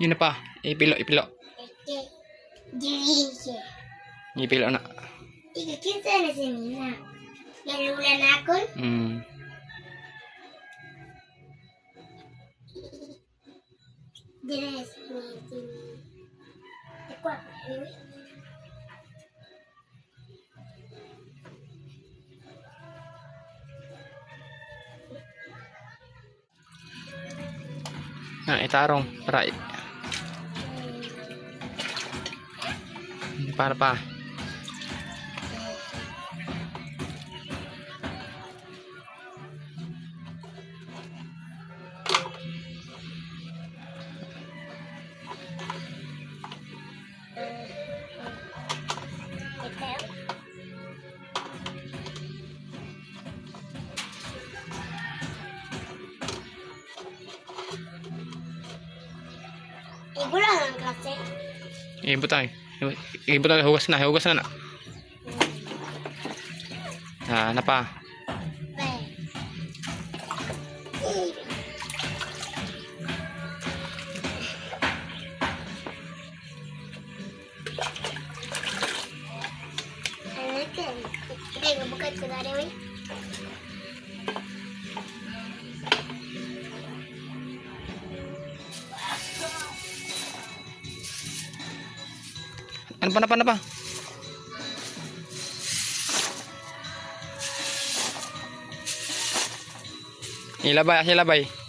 Yun na pa. Ipilo, ipilo. Ipilo na. Ika, kinsa na si Nina? Nalula na ako? Hmm. Dines ni Tini. Ako ako, anyway. Na, itarong. Para. Para pa. Ito. Igulo ang klase. Ibot tayo. Ibot tayo. Hugas na. Hugas na na. Ah, na pa. Ano pa na pa na pa? Ilabay, ilabay.